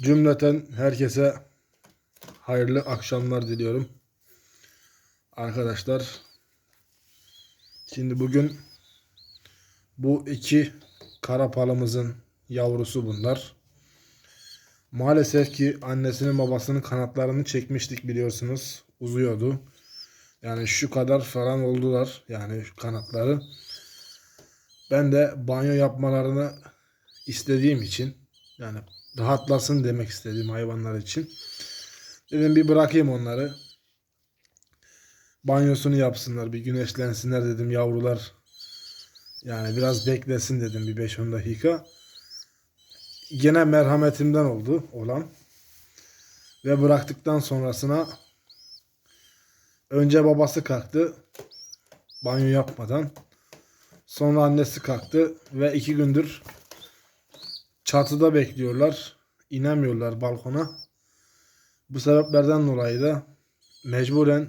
Cümleten herkese hayırlı akşamlar diliyorum. Arkadaşlar şimdi bugün bu iki karapalımızın yavrusu bunlar. Maalesef ki annesinin babasının kanatlarını çekmiştik biliyorsunuz. Uzuyordu. Yani şu kadar falan oldular yani kanatları. Ben de banyo yapmalarını istediğim için yani rahatlasın demek istediğim hayvanlar için. Dedim bir bırakayım onları. Banyosunu yapsınlar, bir güneşlensinler dedim yavrular. Yani biraz beklesin dedim bir 5-10 dakika. Gene merhametimden oldu olan. Ve bıraktıktan sonrasına önce babası kalktı banyo yapmadan. Sonra annesi kalktı ve iki gündür çatıda bekliyorlar. İnemiyorlar balkona. Bu sebeplerden dolayı da mecburen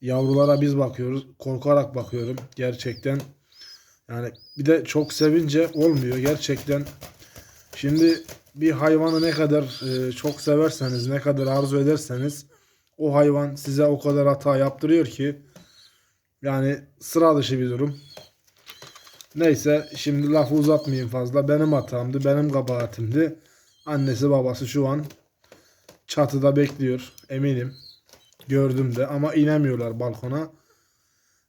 yavrulara biz bakıyoruz. Korkarak bakıyorum gerçekten. Yani bir de çok sevince olmuyor gerçekten. Şimdi bir hayvanı ne kadar e, çok severseniz, ne kadar arzu ederseniz o hayvan size o kadar hata yaptırıyor ki yani sıra dışı bir durum. Neyse şimdi lafı uzatmayayım fazla. Benim hatamdı, benim kabahatimdi. Annesi babası şu an çatıda bekliyor eminim. Gördüm de ama inemiyorlar balkona.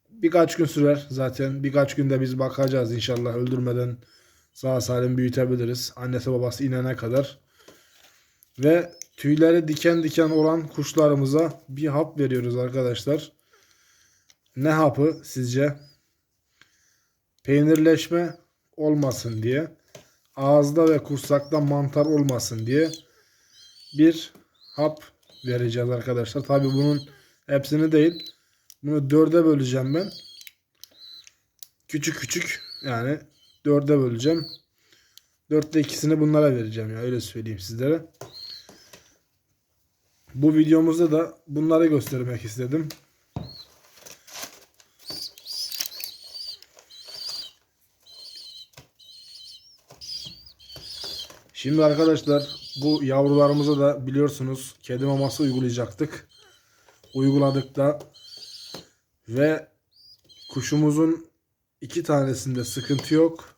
Birkaç gün sürer zaten. Birkaç günde biz bakacağız inşallah öldürmeden sağ salim büyütebiliriz. Annesi babası inene kadar. Ve tüyleri diken diken olan kuşlarımıza bir hap veriyoruz arkadaşlar. Ne hapı sizce? Peynirleşme olmasın diye. Ağızda ve kursakta mantar olmasın diye bir hap vereceğiz arkadaşlar. Tabi bunun hepsini değil. Bunu dörde böleceğim ben. Küçük küçük yani dörde böleceğim. Dörtte ikisini bunlara vereceğim ya öyle söyleyeyim sizlere. Bu videomuzda da bunları göstermek istedim. Şimdi arkadaşlar bu yavrularımıza da biliyorsunuz kedi maması uygulayacaktık. Uyguladık da ve kuşumuzun iki tanesinde sıkıntı yok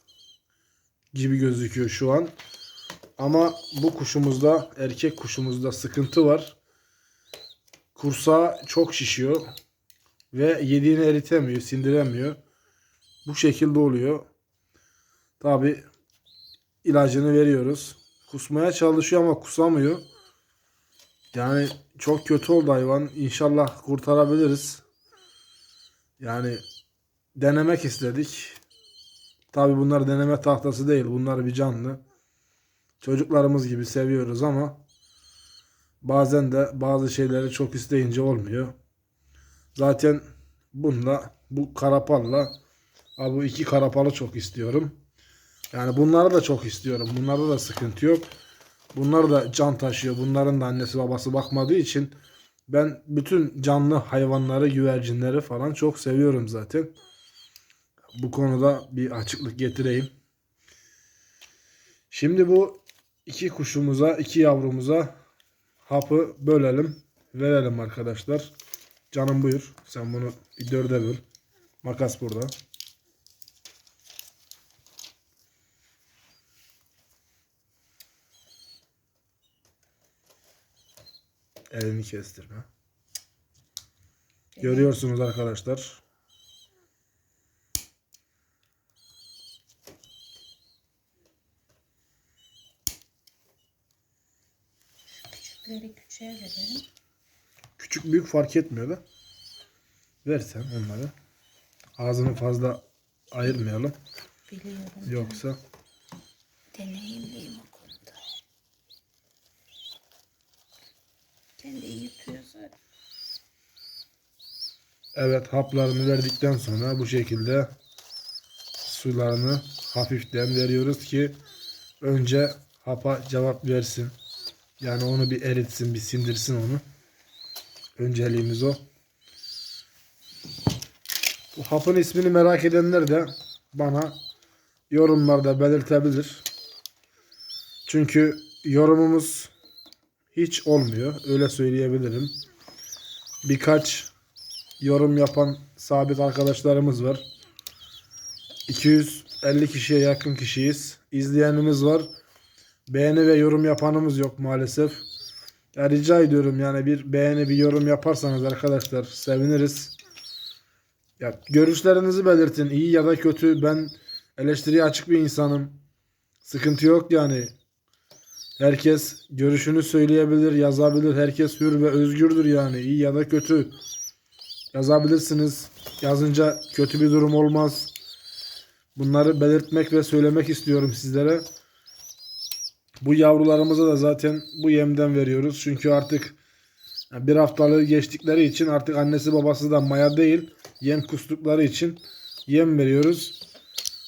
gibi gözüküyor şu an. Ama bu kuşumuzda erkek kuşumuzda sıkıntı var. Kursağı çok şişiyor ve yediğini eritemiyor, sindiremiyor. Bu şekilde oluyor. Tabi ilacını veriyoruz. Kusmaya çalışıyor ama kusamıyor. Yani çok kötü oldu hayvan. İnşallah kurtarabiliriz. Yani denemek istedik. Tabi bunlar deneme tahtası değil. Bunlar bir canlı. Çocuklarımız gibi seviyoruz ama bazen de bazı şeyleri çok isteyince olmuyor. Zaten bununla bu karapalla bu iki karapalı çok istiyorum. Yani bunları da çok istiyorum. Bunlarda da sıkıntı yok. Bunlar da can taşıyor. Bunların da annesi babası bakmadığı için ben bütün canlı hayvanları, güvercinleri falan çok seviyorum zaten. Bu konuda bir açıklık getireyim. Şimdi bu iki kuşumuza, iki yavrumuza hapı bölelim, verelim arkadaşlar. Canım buyur. Sen bunu bir dörde böl. Makas burada. Elini kestirme. Görüyorsunuz arkadaşlar. Küçükleri küçüğe verelim. Küçük büyük fark etmiyor da. Versen onları. Ağzını fazla ayırmayalım. Biliyorum. Yoksa Deneyimliyim o Kendi zaten. evet haplarını verdikten sonra bu şekilde sularını hafiften veriyoruz ki önce hapa cevap versin. Yani onu bir eritsin, bir sindirsin onu. Önceliğimiz o. Bu hapın ismini merak edenler de bana yorumlarda belirtebilir. Çünkü yorumumuz hiç olmuyor. Öyle söyleyebilirim. Birkaç yorum yapan sabit arkadaşlarımız var. 250 kişiye yakın kişiyiz. İzleyenimiz var. Beğeni ve yorum yapanımız yok maalesef. Ya rica ediyorum yani bir beğeni bir yorum yaparsanız arkadaşlar seviniriz. Ya görüşlerinizi belirtin. iyi ya da kötü. Ben eleştiriye açık bir insanım. Sıkıntı yok yani. Herkes görüşünü söyleyebilir, yazabilir. Herkes hür ve özgürdür yani. iyi ya da kötü. Yazabilirsiniz. Yazınca kötü bir durum olmaz. Bunları belirtmek ve söylemek istiyorum sizlere. Bu yavrularımıza da zaten bu yemden veriyoruz. Çünkü artık bir haftalığı geçtikleri için artık annesi babası da maya değil. Yem kustukları için yem veriyoruz.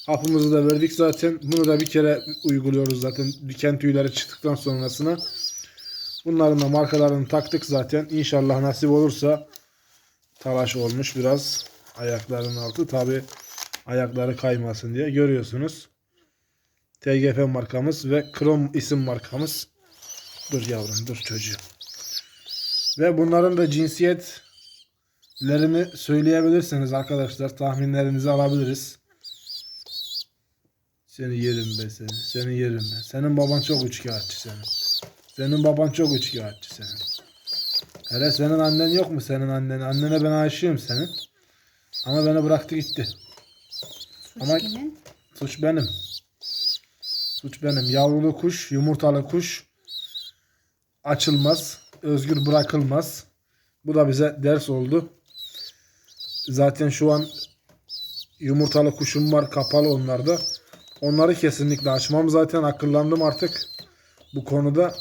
Hapımızı da verdik zaten. Bunu da bir kere uyguluyoruz zaten. Diken tüyleri çıktıktan sonrasına. Bunların da markalarını taktık zaten. İnşallah nasip olursa talaş olmuş biraz ayaklarının altı. Tabi ayakları kaymasın diye görüyorsunuz. TGF markamız ve Krom isim markamız. Dur yavrum dur çocuğum. Ve bunların da cinsiyetlerini söyleyebilirsiniz arkadaşlar. Tahminlerinizi alabiliriz. Seni yerim be seni. Seni yerim be. Senin baban çok üçkağıtçı senin. Senin baban çok üçkağıtçı senin. Hele senin annen yok mu senin annen? Annene ben aşığım senin. Ama beni bıraktı gitti. Suç Ama- kimin? Suç benim. Suç benim. Yavrulu kuş, yumurtalı kuş açılmaz, özgür bırakılmaz. Bu da bize ders oldu. Zaten şu an yumurtalı kuşum var kapalı onlarda. Onları kesinlikle açmam zaten akıllandım artık bu konuda.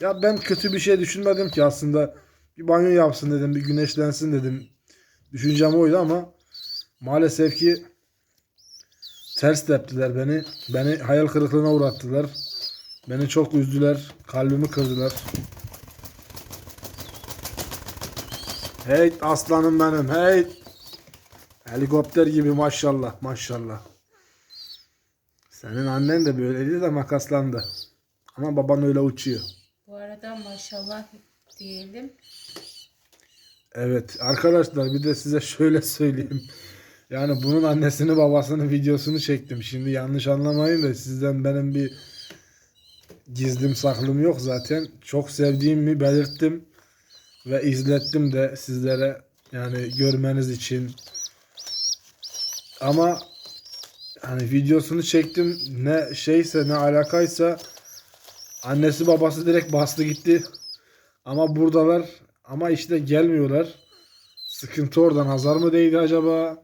Ya ben kötü bir şey düşünmedim ki aslında. Bir banyo yapsın dedim, bir güneşlensin dedim. Düşüncem oydu ama maalesef ki ters teptiler beni. Beni hayal kırıklığına uğrattılar. Beni çok üzdüler. Kalbimi kırdılar. Hey aslanım benim hey. Helikopter gibi maşallah maşallah. Senin annen de böyleydi de makaslandı. Ama baban öyle uçuyor. Bu arada maşallah diyelim. Evet arkadaşlar bir de size şöyle söyleyeyim. Yani bunun annesini babasının videosunu çektim. Şimdi yanlış anlamayın da sizden benim bir gizlim saklım yok zaten. Çok sevdiğimi belirttim ve izlettim de sizlere yani görmeniz için. Ama hani videosunu çektim ne şeyse ne alakaysa annesi babası direkt bastı gitti. Ama buradalar ama işte gelmiyorlar. Sıkıntı oradan hazar mı değdi acaba?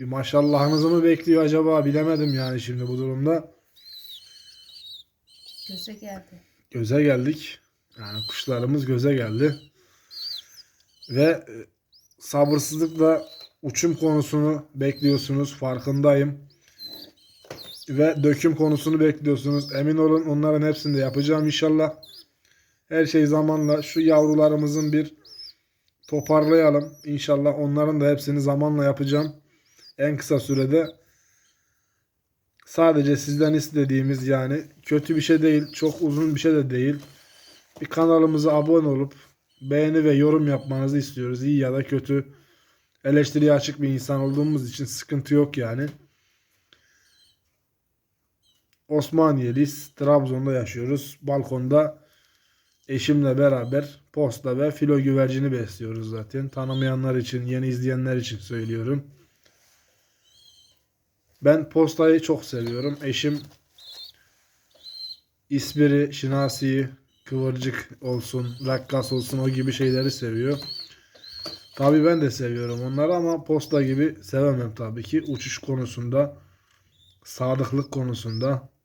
Bir maşallahınızı mı bekliyor acaba? Bilemedim yani şimdi bu durumda. Göze geldi. Göze geldik. Yani kuşlarımız göze geldi. Ve e, sabırsızlıkla uçum konusunu bekliyorsunuz. Farkındayım. Ve döküm konusunu bekliyorsunuz. Emin olun onların hepsini de yapacağım inşallah. Her şey zamanla şu yavrularımızın bir toparlayalım. İnşallah onların da hepsini zamanla yapacağım. En kısa sürede. Sadece sizden istediğimiz yani kötü bir şey değil, çok uzun bir şey de değil. Bir kanalımıza abone olup beğeni ve yorum yapmanızı istiyoruz. İyi ya da kötü. Eleştiriye açık bir insan olduğumuz için sıkıntı yok yani. Osmaniyeliyiz. Trabzon'da yaşıyoruz. Balkonda eşimle beraber posta ve filo güvercini besliyoruz zaten. Tanımayanlar için, yeni izleyenler için söylüyorum. Ben postayı çok seviyorum. Eşim ispiri, şinasiyi, kıvırcık olsun, rakkas olsun o gibi şeyleri seviyor. Tabii ben de seviyorum onları ama posta gibi sevemem tabii ki. Uçuş konusunda, sadıklık konusunda.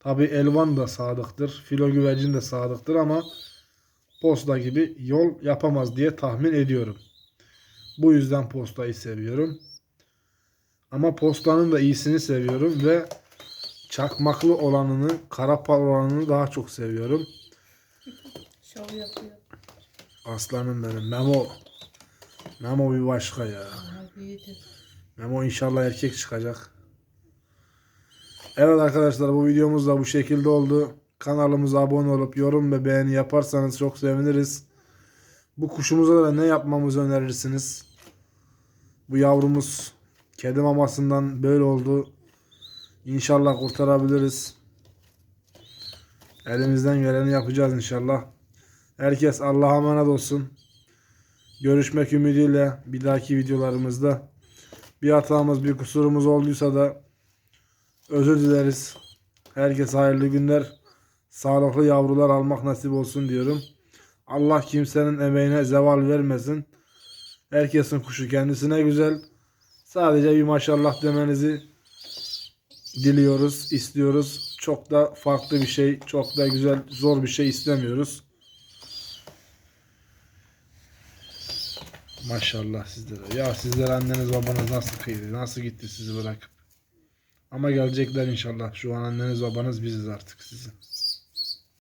Tabii elvan da sadıktır, filo güvercin de sadıktır ama posta gibi yol yapamaz diye tahmin ediyorum. Bu yüzden postayı seviyorum. Ama postanın da iyisini seviyorum ve çakmaklı olanını, karapal olanını daha çok seviyorum. Şov yapıyor. Aslanım benim. Memo. Memo bir başka ya. Memo inşallah erkek çıkacak. Evet arkadaşlar bu videomuz da bu şekilde oldu. kanalımıza abone olup yorum ve beğeni yaparsanız çok seviniriz. Bu kuşumuza da ne yapmamızı önerirsiniz? Bu yavrumuz kedi mamasından böyle oldu. İnşallah kurtarabiliriz. Elimizden geleni yapacağız inşallah. Herkes Allah'a emanet olsun. Görüşmek ümidiyle bir dahaki videolarımızda. Bir hatamız, bir kusurumuz olduysa da özür dileriz. Herkese hayırlı günler. Sağlıklı yavrular almak nasip olsun diyorum. Allah kimsenin emeğine zeval vermesin. Herkesin kuşu kendisine güzel. Sadece bir maşallah demenizi diliyoruz, istiyoruz. Çok da farklı bir şey, çok da güzel, zor bir şey istemiyoruz. Maşallah sizlere. Ya sizler anneniz babanız nasıl kıydı, nasıl gitti sizi bırakıp. Ama gelecekler inşallah. Şu an anneniz babanız biziz artık sizin.